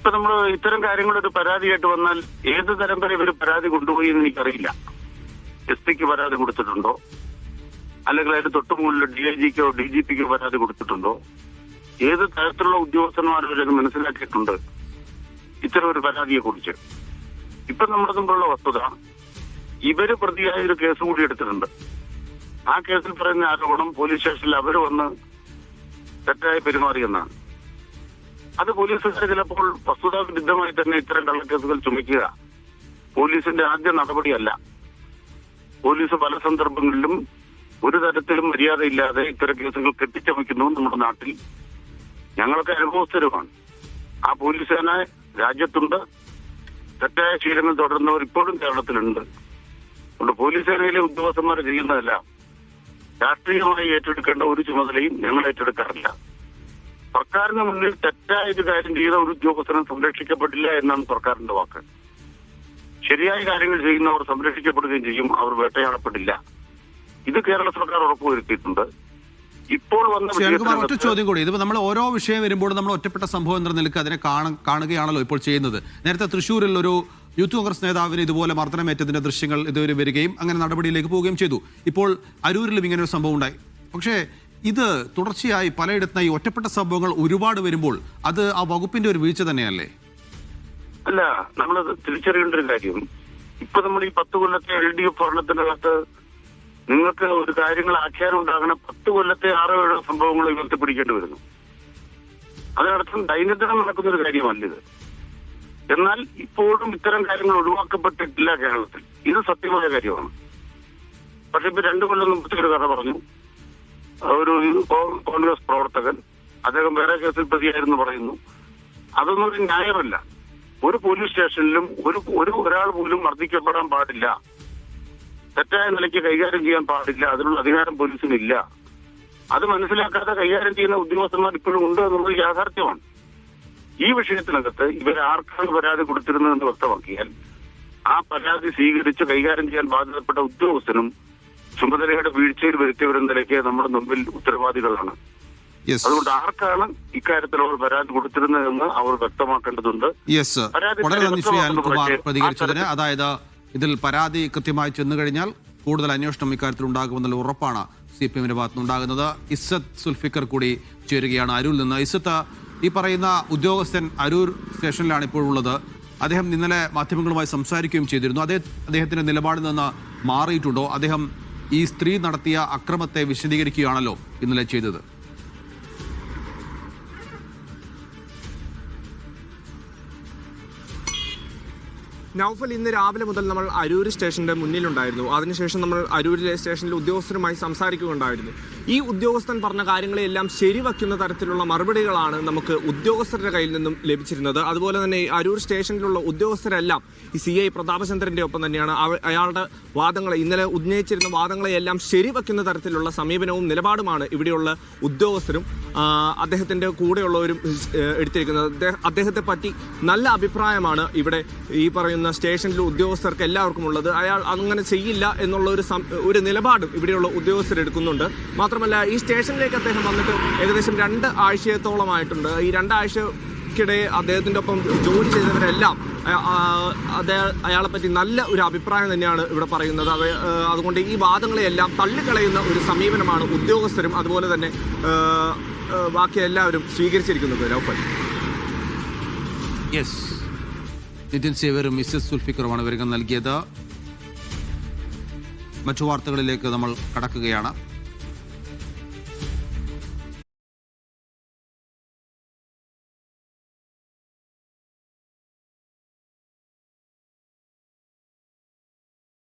ഇപ്പൊ നമ്മൾ ഇത്തരം കാര്യങ്ങളൊരു പരാതിയായിട്ട് വന്നാൽ ഏത് തരം വരെ ഇവർ പരാതി കൊണ്ടുപോയി എന്ന് എനിക്കറിയില്ല. എസ് പിക്ക് പരാതി കൊടുത്തിട്ടുണ്ടോ? അല്ലെങ്കിൽ അതിന്റെ തൊട്ട് മുകളിൽ ഡി ഐ ജിക്കോ ഡി ജി പിക്കോ പരാതി കൊടുത്തിട്ടുണ്ടോ? ഏത് തരത്തിലുള്ള ഉദ്യോഗസ്ഥന്മാർ ഇവരത് മനസ്സിലാക്കിയിട്ടുണ്ട്? ഇത്തരം ഒരു പരാതിയെ കുറിച്ച്. ഇപ്പൊ നമ്മുടെ മുമ്പുള്ള വസ്തുത. ഇവർ പ്രതിയായ ഒരു കേസ് കൂടി എടുത്തിട്ടുണ്ട്. ആ കേസിൽ പറയുന്ന ആരോപണം പോലീസ് സ്റ്റേഷനിൽ അവർ വന്ന് തെറ്റായി പെരുമാറിയെന്നാണ് അത് പോലീസുകാർ ചിലപ്പോൾ വസ്തുതാ വിരുദ്ധമായി തന്നെ ഇത്തരം കള്ളക്കേസുകൾ ചുമക്കുക പോലീസിന്റെ ആദ്യ നടപടിയല്ല. പോലീസ് പല സന്ദർഭങ്ങളിലും ഒരു തരത്തിലും മര്യാദയില്ലാതെ ഇത്തരം കേസുകൾ കെട്ടിച്ചമയ്ക്കുന്നു നമ്മുടെ നാട്ടിൽ. ഞങ്ങളൊക്കെ അനുഭവസ്ഥരുമാണ്. ആ പോലീസ് സേന രാജ്യത്തുണ്ട്. തെറ്റായ ശീലങ്ങൾ തുടരുന്നവർ ഇപ്പോഴും കേരളത്തിലുണ്ട്. അതുകൊണ്ട് പോലീസ് സേനയിലെ ഉദ്യോഗസ്ഥന്മാർ ചെയ്യുന്നതല്ല രാഷ്ട്രീയമായി ഏറ്റെടുക്കേണ്ട ഒരു ചുമതലയും ഞങ്ങൾ ഏറ്റെടുക്കാറില്ല. സർക്കാരിന് മുന്നിൽ തെറ്റായ ഒരു കാര്യം ചെയ്ത ഒരു ഉദ്യോഗസ്ഥനും സംരക്ഷിക്കപ്പെട്ടില്ല എന്നാണ് സർക്കാരിന്റെ വാക്ക്. ശരിയായ കാര്യങ്ങൾ ചെയ്യുന്നവർ സംരക്ഷിക്കപ്പെടുകയും ചെയ്യും അവർ വേട്ടയാടപ്പെടില്ല. ഇത് കേരള സർക്കാർ ഉറപ്പുവരുത്തിയിട്ടുണ്ട്. ഇപ്പോൾ വന്ന ചോദ്യം കൂടി. ഇതിപ്പോൾ നമ്മൾ ഓരോ വിഷയം വരുമ്പോൾ നമ്മൾ ഒറ്റപ്പെട്ട സംഭവം എന്ന നിലയ്ക്ക് അതിനെ കാണ- കാണുകയാണല്ലോ ഇപ്പോൾ ചെയ്യുന്നത്. നേരത്തെ തൃശ്ശൂരിൽ ഒരു യൂത്ത് കോൺഗ്രസ് നേതാവിന് ഇതുപോലെ മർദ്ദനമേറ്റതിന്റെ ദൃശ്യങ്ങൾ ഇതുവരെ വരികയും അങ്ങനെ നടപടിയിലേക്ക് പോവുകയും ചെയ്തു. ഇപ്പോൾ അരൂരിലും ഇങ്ങനെ ഒരു സംഭവം ഉണ്ടായി. പക്ഷേ ഇത് തുടർച്ചയായി പലയിടത്തും ഈ ഒറ്റപ്പെട്ട സംഭവങ്ങൾ ഒരുപാട് വരുമ്പോൾ അത് ആ വകുപ്പിന്റെ ഒരു വീഴ്ച തന്നെയല്ലേ? അല്ല നമ്മൾ തിരിച്ചറിയേണ്ട ഒരു കാര്യം. ഇപ്പൊ നമ്മൾ ഈ പത്ത് കൊല്ലത്തെ എൽ ഡി എഫ് ഭരണത്തിനകത്ത് നിങ്ങൾക്ക് ഒരു കാര്യങ്ങൾ ആഖ്യാനം ഉണ്ടാകണ പത്ത് കൊല്ലത്തെ ആറോ ഏഴോ സംഭവങ്ങൾ ഉയർത്തിപ്പിടിക്കേണ്ടി വരുന്നു. അതിനർത്ഥം ദൈനംദിനം നടക്കുന്ന ഒരു കാര്യമല്ല ഇത് എന്നാൽ ഇപ്പോഴും ഇത്തരം കാര്യങ്ങൾ ഒഴിവാക്കപ്പെട്ടിട്ടില്ല കേരളത്തിൽ. ഇത് സത്യമായ കാര്യമാണ്. പക്ഷെ ഇപ്പൊ രണ്ടു കൊല്ലം മുമ്പത്തെ ഒരു കഥ പറഞ്ഞു. ഒരു കോൺഗ്രസ് പ്രവർത്തകൻ അദ്ദേഹം വേറെ കേസിൽ പ്രതിയായിരുന്നു പറയുന്നു. അതൊന്നും ഒരു ന്യായമല്ല. ഒരു പോലീസ് സ്റ്റേഷനിലും ഒരു ഒരു ഒരാൾ പോലും മർദ്ദിക്കപ്പെടാൻ പാടില്ല. തെറ്റായ നിലയ്ക്ക് കൈകാര്യം ചെയ്യാൻ പാടില്ല. അതിനുള്ള അധികാരം പോലീസിനില്ല അത് മനസ്സിലാക്കാതെ കൈകാര്യം ചെയ്യുന്ന ഉദ്യോഗസ്ഥന്മാർ ഇപ്പോഴും ഉണ്ട് എന്നുള്ളത് യാഥാർത്ഥ്യമാണ്. ഈ വിഷയത്തിനകത്ത് ഇവർ ആർക്കാണ് പരാതി കൊടുത്തിരുന്നതെന്ന് വ്യക്തമാക്കിയാൽ ആ പരാതി സ്വീകരിച്ച് കൈകാര്യം ചെയ്യാൻ ബാധ്യതപ്പെട്ട ഉദ്യോഗസ്ഥനും ചുമതലയുടെ വീഴ്ചയിൽ വരുത്തിയവരെന്ന നിലയ്ക്ക് നമ്മുടെ മുമ്പിൽ ഉത്തരവാദികളാണ്. അതുകൊണ്ട് ആർക്കാണ് ഇക്കാര്യത്തിൽ അവർ പരാതി കൊടുത്തിരുന്നതെന്ന് അവർ വ്യക്തമാക്കേണ്ടതുണ്ട്. യെസ് പരാതി വളരെ നന്ദി ശ്രീ അനിൽകുമാർ പ്രതികരിച്ചതിന്. അതായത് ഇതിൽ പരാതി കൃത്യമായി ചെന്നു കഴിഞ്ഞാൽ കൂടുതൽ അന്വേഷണം ഇക്കാര്യത്തിൽ ഉണ്ടാകുമെന്നുള്ള ഉറപ്പാണ് സി പി എമ്മിന്റെ ഭാഗത്തുനിന്നുണ്ടാകുന്നത് ഇസ്സത്ത് സുൽഫിക്കർ കൂടി ചേരുകയാണ് അരൂരിൽ നിന്ന്. ഇസ്സത്ത് ഈ പറയുന്ന ഉദ്യോഗസ്ഥൻ അരൂർ സ്റ്റേഷനിലാണ് ഇപ്പോഴുള്ളത് അദ്ദേഹം ഇന്നലെ മാധ്യമങ്ങളുമായി സംസാരിക്കുകയും ചെയ്തിരുന്നു. അതേ അദ്ദേഹത്തിന്റെ നിലപാടിൽ നിന്ന് മാറിയിട്ടുണ്ടോ? അദ്ദേഹം ഈ സ്ത്രീ നടത്തിയ അക്രമത്തെ വിശദീകരിക്കുകയാണല്ലോ ഇന്നലെ ചെയ്തത്. നൗഫൽ ഇന്ന് രാവിലെ മുതൽ നമ്മൾ അരൂർ സ്റ്റേഷന്റെ മുന്നിലുണ്ടായിരുന്നു. അതിനുശേഷം നമ്മൾ അരൂരിലെ സ്റ്റേഷനിലെ ഉദ്യോഗസ്ഥരുമായി സംസാരിക്കുകയുണ്ടായിരുന്നു. ഈ ഉദ്യോഗസ്ഥൻ പറഞ്ഞ കാര്യങ്ങളെല്ലാം ശരിവയ്ക്കുന്ന തരത്തിലുള്ള മറുപടികളാണ് നമുക്ക് ഉദ്യോഗസ്ഥരുടെ കയ്യിൽ നിന്നും ലഭിച്ചിരുന്നത്. അതുപോലെ തന്നെ അരൂർ സ്റ്റേഷനിലുള്ള ഉദ്യോഗസ്ഥരെല്ലാം ഈ സി ഐ പ്രതാപചന്ദ്രന്റെ ഒപ്പം തന്നെയാണ് അയാളുടെ വാദങ്ങളെ ഇന്നലെ ഉന്നയിച്ചിരുന്ന വാദങ്ങളെയെല്ലാം ശരിവയ്ക്കുന്ന തരത്തിലുള്ള സമീപനവും നിലപാടുമാണ് ഇവിടെയുള്ള ഉദ്യോഗസ്ഥരും അദ്ദേഹത്തിന്റെ കൂടെയുള്ളവരും എടുത്തിരിക്കുന്നത്. അദ്ദേഹത്തെ പറ്റി നല്ല അഭിപ്രായമാണ് ഇവിടെ ഈ പറയുന്ന സ്റ്റേഷനിലെ ഉദ്യോഗസ്ഥർക്ക് എല്ലാവർക്കും ഉള്ളത്. അയാൾ അങ്ങനെ ചെയ്യില്ല എന്നുള്ള ഒരു ഒരു നിലപാടും ഇവിടെയുള്ള ഉദ്യോഗസ്ഥർ എടുക്കുന്നുണ്ട്. മാത്രമല്ല ഈ സ്റ്റേഷനിലേക്ക് അദ്ദേഹം വന്നിട്ട് ഏകദേശം രണ്ട് ആഴ്ചത്തോളമായിട്ടുണ്ട് ഈ രണ്ടാഴ്ചക്കിടെ അദ്ദേഹത്തിന്റെ ഒപ്പം ജോലി ചെയ്തവരെല്ലാം അദ്ദേഹം അയാളെപ്പറ്റി നല്ല ഒരു അഭിപ്രായം തന്നെയാണ് ഇവിടെ പറയുന്നത്. അത് അതുകൊണ്ട് ഈ വാദങ്ങളെയെല്ലാം തള്ളിക്കളയുന്ന ഒരു സമീപനമാണ് ഉദ്യോഗസ്ഥരും അതുപോലെ തന്നെ ബാക്കി എല്ലാവരും സ്വീകരിച്ചിരിക്കുന്നത്. രൗഫൽ. യെസ് നിതിൻ സേവറും മിസ്സസ് സുൽഫിക്കറുമാണ് വിവരങ്ങൾ നൽകിയത്. മറ്റു വാർത്തകളിലേക്ക് നമ്മൾ കടക്കുകയാണ്.